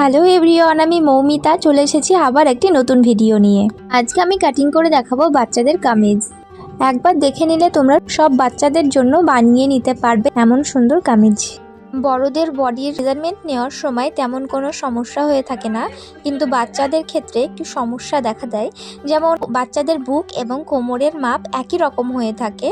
Hello everyone, আমি মৌমিতা। চলে এসেছি আবার একটি নতুন ভিডিও নিয়ে। আজকে আমি কাটিং করে দেখাবো বাচ্চাদের কামিজ। একবার দেখে নিলে তোমরা সব বাচ্চাদের জন্য বানিয়ে নিতে পারবে এমন সুন্দর কামিজ। বড়দের বডির মেজারমেন্ট নেওয়ার সময় তেমন কোনো সমস্যা হয়ে থাকে না, কিন্তু বাচ্চাদের ক্ষেত্রে একটু সমস্যা দেখা দেয়। যেমন বাচ্চাদের বুক এবং কোমরের মাপ একই রকম হয়ে থাকে।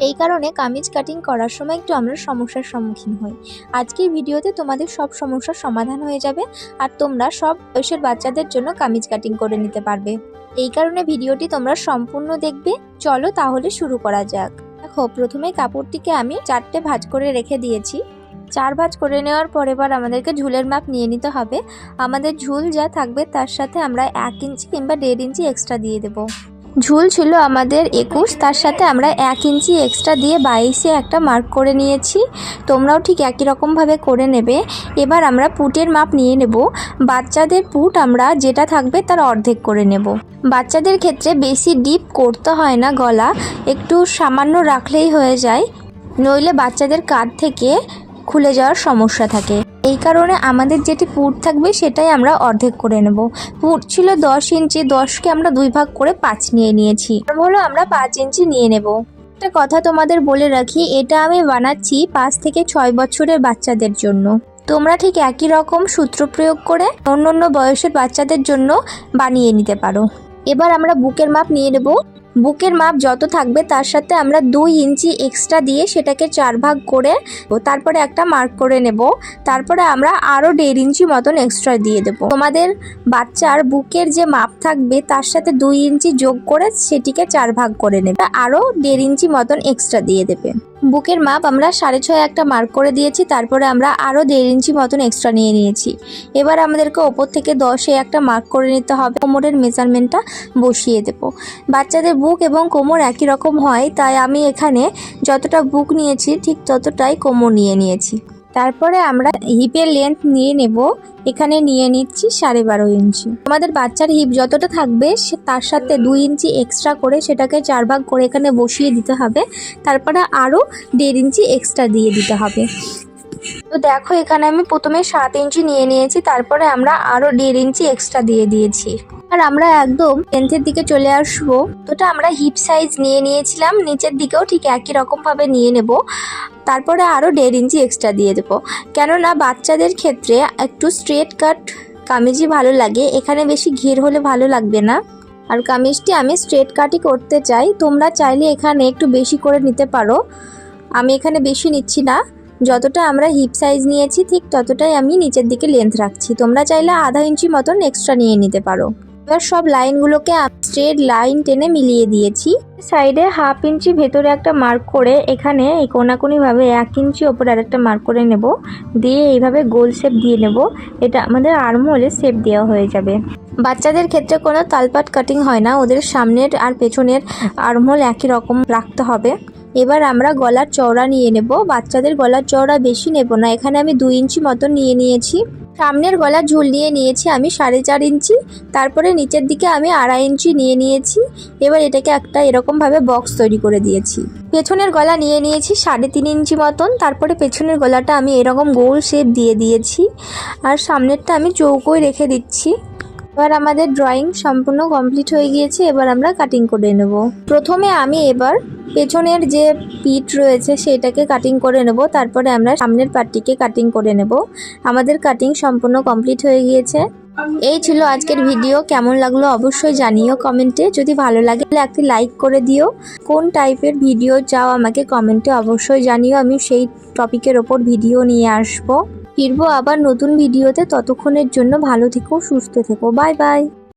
এই কারণে কামিজ কাটিং করার সময় একটু আমরা সমস্যার সম্মুখীন হই। আজকের ভিডিওতে তোমাদের সব সমস্যার সমাধান হয়ে যাবে আর তোমরা সব বয়সের বাচ্চাদের জন্য কামিজ কাটিং করে নিতে পারবে। এই কারণে ভিডিওটি তোমরা সম্পূর্ণ দেখবে। চলো তাহলে শুরু করা যাক। দেখো, প্রথমে কাপড়টিকে আমি চারটে ভাঁজ করে রেখে দিয়েছি। চার ভাঁজ করে নেওয়ার পর এবার আমাদেরকে ঝুলের মাপ নিয়ে নিতে হবে। আমাদের ঝুল যা থাকবে তার সাথে আমরা এক ইঞ্চি কিংবা দেড় ইঞ্চি এক্সট্রা দিয়ে দেবো। ঝুল ছিল আমাদের একুশ, তার সাথে আমরা এক ইঞ্চি এক্সট্রা দিয়ে বাইশে একটা মার্ক করে নিয়েছি। তোমরাও ঠিক একই রকমভাবে করে নেবে। এবার আমরা পুটের মাপ নিয়ে নেব। বাচ্চাদের পুট আমরা যেটা থাকবে তার অর্ধেক করে নেব। বাচ্চাদের ক্ষেত্রে বেশি ডিপ করতে হয় না গলা, একটু সামান্য রাখলেই হয়ে যায়। নইলে বাচ্চাদের কাঁধ থেকে খুলে যাওয়ার সমস্যা থাকে। এই কারণে আমাদের যেটি পুট থাকবে সেটাই আমরা অর্ধেক করে নেব। পুট ছিল দশ ইঞ্চি, দশকে আমরা দুই ভাগ করে পাঁচ নিয়ে নিয়েছি। হলো আমরা পাঁচ ইঞ্চি নিয়ে নেব। একটা কথা তোমাদের বলে রাখি, এটা আমি বানাচ্ছি পাঁচ থেকে ছয় বছরের বাচ্চাদের জন্য। তোমরা ঠিক একই রকম সূত্র প্রয়োগ করে অন্য অন্য বয়সের বাচ্চাদের জন্য বানিয়ে নিতে পারো। এবার আমরা বুকের মাপ নিয়ে নেব। বুকের মাপ যত থাকবে তার সাথে আমরা দুই ইঞ্চি এক্সট্রা দিয়ে সেটাকে চার ভাগ করে তারপরে একটা মার্ক করে নেব। তারপরে আমরা আরও দেড় ইঞ্চি মতন এক্সট্রা দিয়ে দেব। তোমাদের বাচ্চার বুকের যে মাপ থাকবে তার সাথে দুই ইঞ্চি যোগ করে সেটিকে চার ভাগ করে নেবে। আরও দেড় ইঞ্চি মতন এক্সট্রা দিয়ে দেবে। বুকের মাপ আমরা সাড়ে ছয় একটা মার্ক করে দিয়েছি, তারপরে আমরা আরও দেড় ইঞ্চি মতন এক্সট্রা নিয়ে নিয়েছি। এবার আমাদেরকে ওপর থেকে দশে একটা মার্ক করে নিতে হবে, কোমরের মেজারমেন্টটা বসিয়ে দেব। বাচ্চাদের বুক এবং কোমর একই রকম হয়, তাই আমি এখানে যতটা বুক নিয়েছি, ঠিক ততটাই কোমর নিয়ে নিয়েছি। তারপরে আমরা হিপের লেন্থ নিয়ে নেব। এখানে নিয়ে নিচ্ছি সাড়ে বারো ইঞ্চি। আমাদের বাচ্চার হিপ যতটা থাকবে, সে তার সাথে দুই ইঞ্চি এক্সট্রা করে সেটাকে চার ভাগ করে এখানে বসিয়ে দিতে হবে। তারপরে আরও দেড় ইঞ্চি এক্সট্রা দিয়ে দিতে হবে। তো দেখো, এখানে আমি প্রথমে সাত ইঞ্চি নিয়ে নিয়েছি, তারপরে আমরা আরও দেড় ইঞ্চি এক্সট্রা দিয়ে দিয়েছি। আর আমরা একদম লেন্থের দিকে চলে আসব। তোটা আমরা হিপ সাইজ নিয়ে নিয়েছিলাম, নিচের দিকেও ঠিক একই রকমভাবে নিয়ে নেব। তারপরে আরও দেড় ইঞ্চি এক্সট্রা দিয়ে দেবো। কেননা বাচ্চাদের ক্ষেত্রে একটু স্ট্রেট কাট কামিজই ভালো লাগে, এখানে বেশি ঘের হলে ভালো লাগবে না। আর কামিজটি আমি স্ট্রেট কাটই করতে চাই, তোমরা চাইলে এখানে একটু বেশি করে নিতে পারো। আমি এখানে বেশি নিচ্ছি না। যতটা আমরা হিপ সাইজ নিয়েছি, ঠিক ততটাই আমি নিচের দিকে লেন্থ রাখছি। তোমরা চাইলে আধা ইঞ্চি মতন এক্সট্রা নিয়ে নিতে পারো। এবার সব লাইনগুলোকে স্ট্রেট লাইন টেনে মিলিয়ে দিয়েছি। সাইডে হাফ ইঞ্চি ভেতরে একটা মার্ক করে এখানে এই কোনাকুনিভাবে এক ইঞ্চি ওপরে আরেকটা মার্ক করে নেব। দিয়ে এইভাবে গোল শেপ দিয়ে নেব। এটা আমাদের আর্মহোলে শেপ দেওয়া হয়ে যাবে। বাচ্চাদের ক্ষেত্রে কোনো তালপাট কাটিং হয় না। ওদের সামনের আর পেছনের আর্মহোল একই রকম রাখতে হবে। এবার আমরা গলার চওড়া নিয়ে নেব। বাচ্চাদের গলার চওড়া বেশি নেব না। এখানে আমি দুই ইঞ্চি মতন নিয়ে নিয়েছি। সামনের গলার ঝুল নিয়ে নিয়েছি আমি সাড়ে চার ইঞ্চি। তারপরে নিচের দিকে আমি আড়াই ইঞ্চি নিয়ে নিয়েছি। এবার এটাকে একটা এরকমভাবে বক্স তৈরি করে দিয়েছি। পেছনের গলা নিয়ে নিয়েছি সাড়ে তিন ইঞ্চি মতন। তারপরে পেছনের গলাটা আমি এরকম গোল শেপ দিয়ে দিয়েছি। আর সামনেরটা আমি চৌকোয় রেখে দিচ্ছি। এবার আমাদের ড্রয়িং সম্পূর্ণ কমপ্লিট হয়ে গিয়েছে, এবার আমরা কাটিং করে নেব। প্রথমে আমি এবার পেছনের যে পিঠ রয়েছে, সেটাকে কাটিং করে নেব, তারপরে আমরা সামনের পার্টটিকে কাটিং করে নেব। আমাদের কাটিং সম্পূর্ণ কমপ্লিট হয়ে গিয়েছে। এই ছিল আজকের ভিডিও কেমন লাগল অবশ্যই জানিও কমেন্টে। যদি ভালো লাগে, তাহলে একটি লাইক করে দিও। কোন টাইপের ভিডিও চাও আমাকে কমেন্টে অবশ্যই জানিও, আমি সেই টপিকের ওপর ভিডিও নিয়ে আসব। ফিরবো আবার নতুন ভিডিওতে ততক্ষণের জন্য ভালো থেকো সুস্থ থেকো। Bye bye.